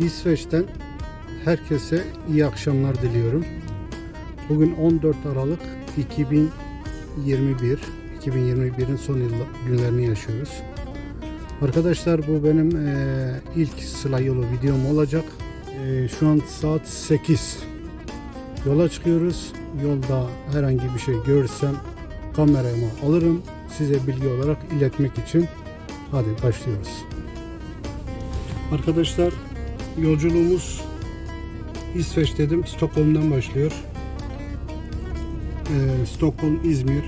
İsveç'ten herkese iyi akşamlar diliyorum. Bugün 14 Aralık 2021. 2021'in son yılla- günlerini yaşıyoruz. Arkadaşlar bu benim eee, ilk Sıla Yolu videom olacak. Eee, şu an saat 8. Yola çıkıyoruz. Yolda herhangi bir şey görsem kameramı alırım. Size bilgi olarak iletmek için. Hadi başlıyoruz. Arkadaşlar yolculuğumuz İsveç dedim. Stockholm'dan başlıyor. Ee, Stockholm, İzmir.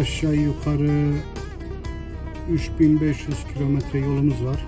Aşağı yukarı 3500 kilometre yolumuz var.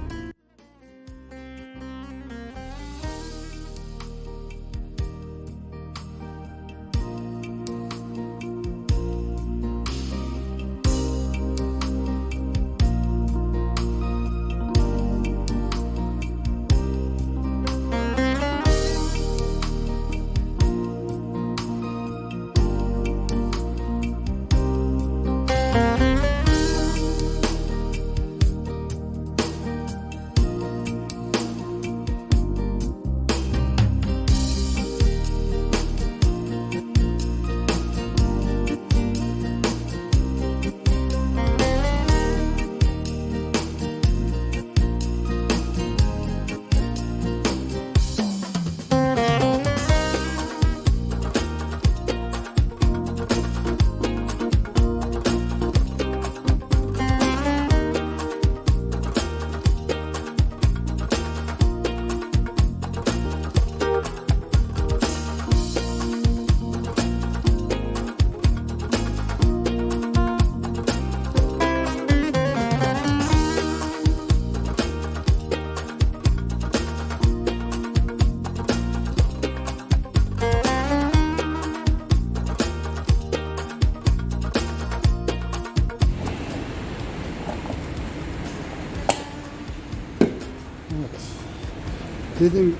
Dedim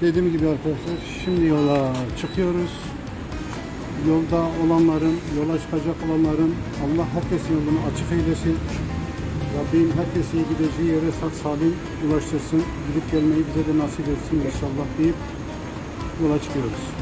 dediğim gibi arkadaşlar şimdi yola çıkıyoruz. Yolda olanların, yola çıkacak olanların Allah herkesin yolunu açık eylesin. Rabbim herkesi gideceği yere sağ salim ulaştırsın. Gidip gelmeyi bize de nasip etsin inşallah deyip yola çıkıyoruz.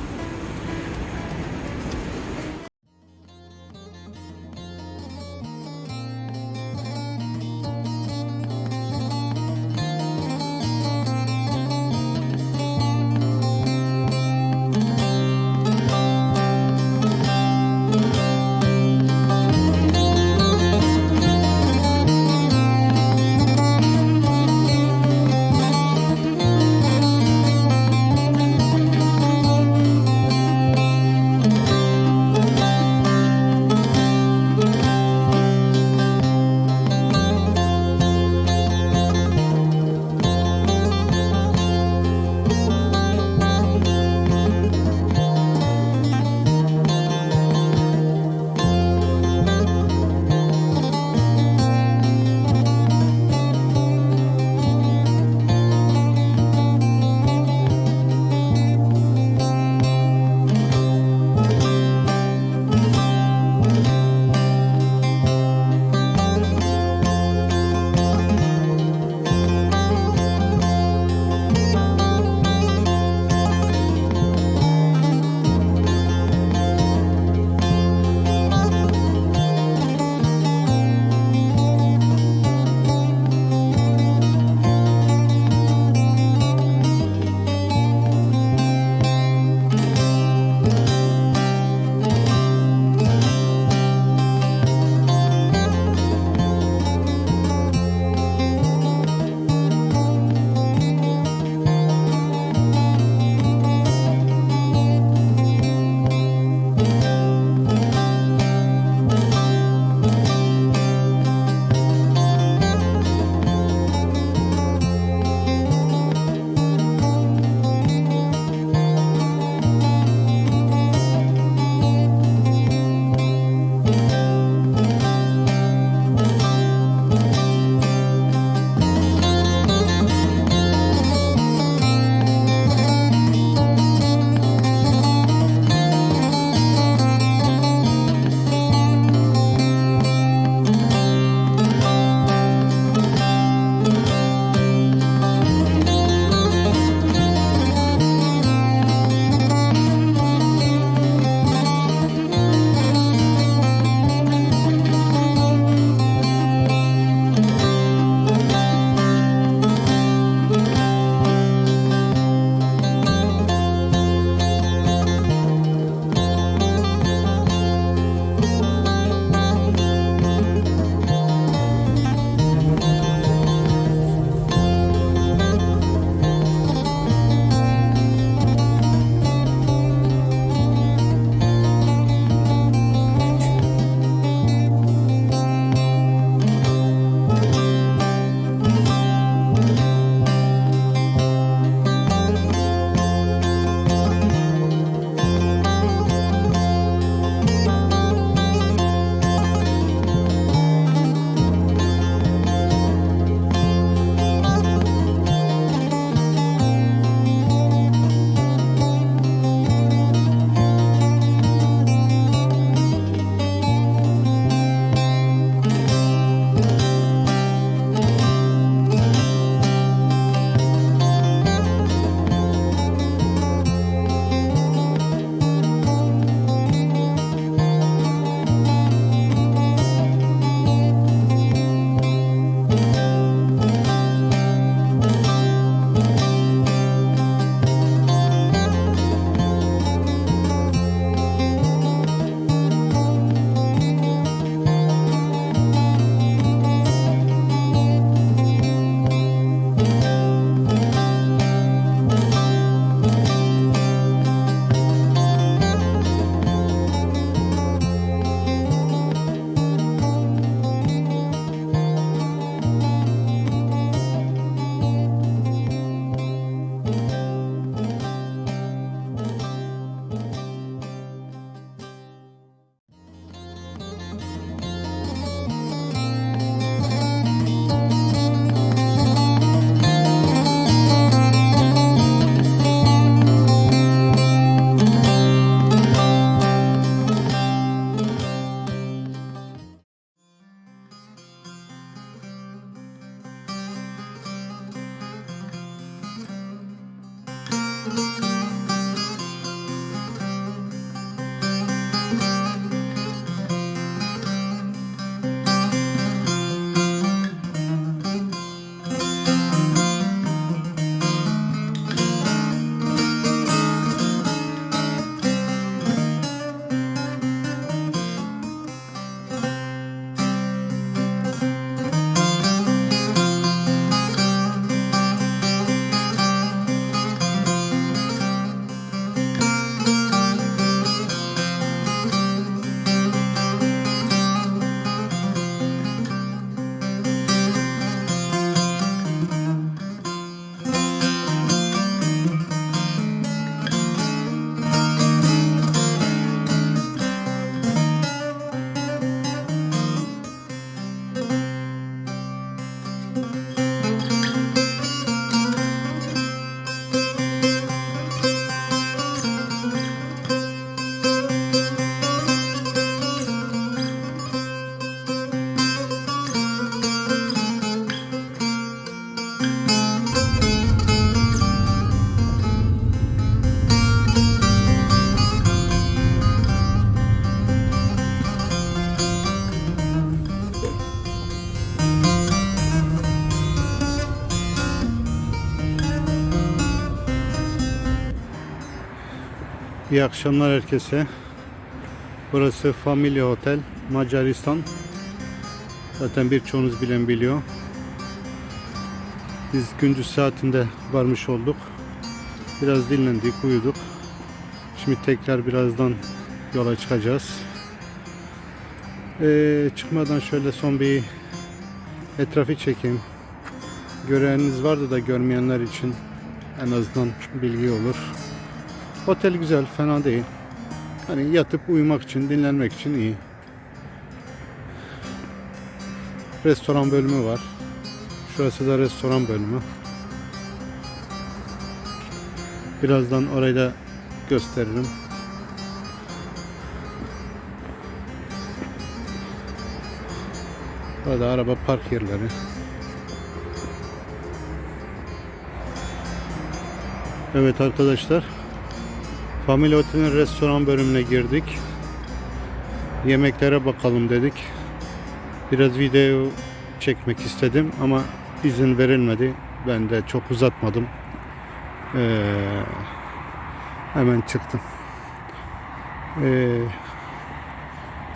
İyi akşamlar herkese. Burası Familia Hotel, Macaristan. Zaten birçoğunuz bilen biliyor. Biz gündüz saatinde varmış olduk. Biraz dinlendik, uyuduk. Şimdi tekrar birazdan yola çıkacağız. Ee, çıkmadan şöyle son bir etrafı çekeyim. Göreniniz vardı da görmeyenler için en azından bilgi olur. Otel güzel, fena değil. Hani yatıp uyumak için, dinlenmek için iyi. Restoran bölümü var. Şurası da restoran bölümü. Birazdan orayı da gösteririm. Burada araba park yerleri. Evet arkadaşlar. Family Otel'in restoran bölümüne girdik. Yemeklere bakalım dedik. Biraz video çekmek istedim ama izin verilmedi. Ben de çok uzatmadım. Ee, hemen çıktım. Ee,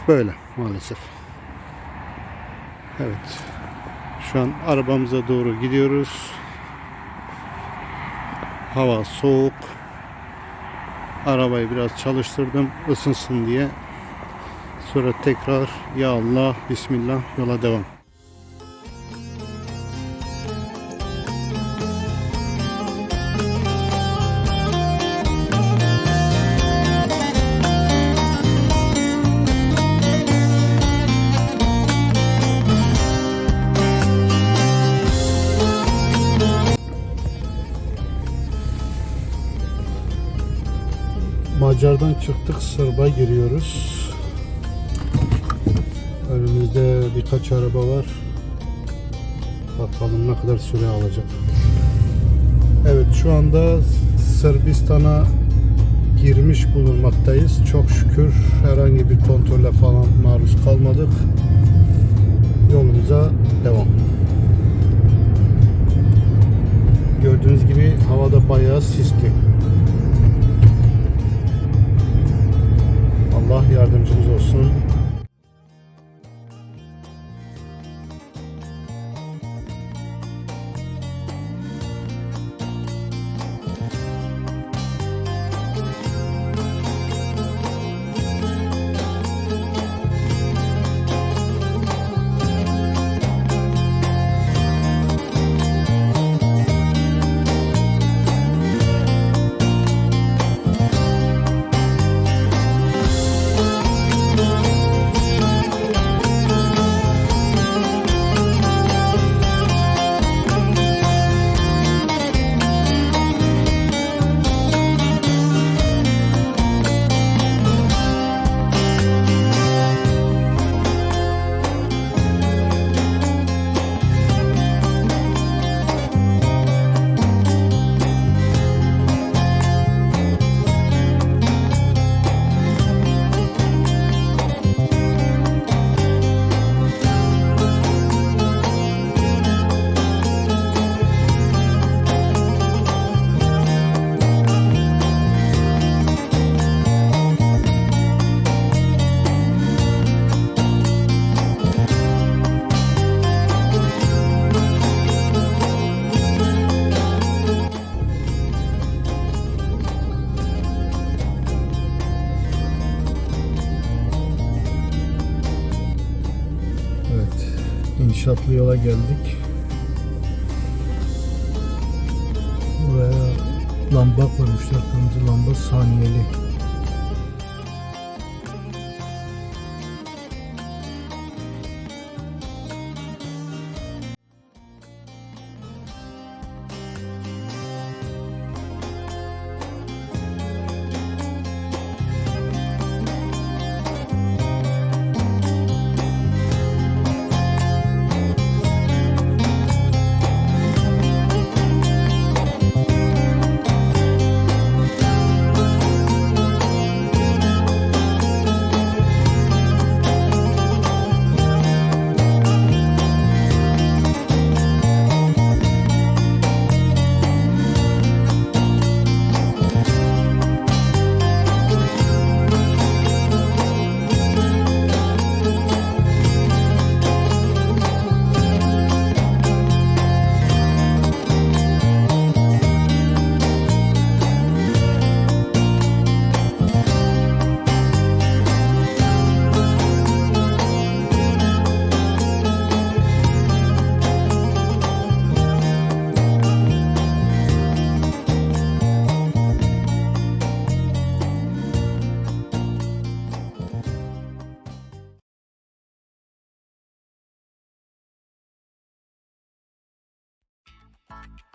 böyle maalesef. Evet. Şu an arabamıza doğru gidiyoruz. Hava soğuk. Arabayı biraz çalıştırdım ısınsın diye. Sonra tekrar ya Allah Bismillah yola devam. Sırba giriyoruz. Önümüzde birkaç araba var. Bakalım ne kadar süre alacak. Evet şu anda Sırbistan'a girmiş bulunmaktayız. Çok şükür herhangi bir kontrole falan maruz kalmadık. Yolumuza devam. Gördüğünüz gibi havada bayağı sisli. Allah yardımcımız olsun. İnşaatlı yola geldik. Buraya lamba koymuşlar, kırmızı lamba saniyeli. Bye.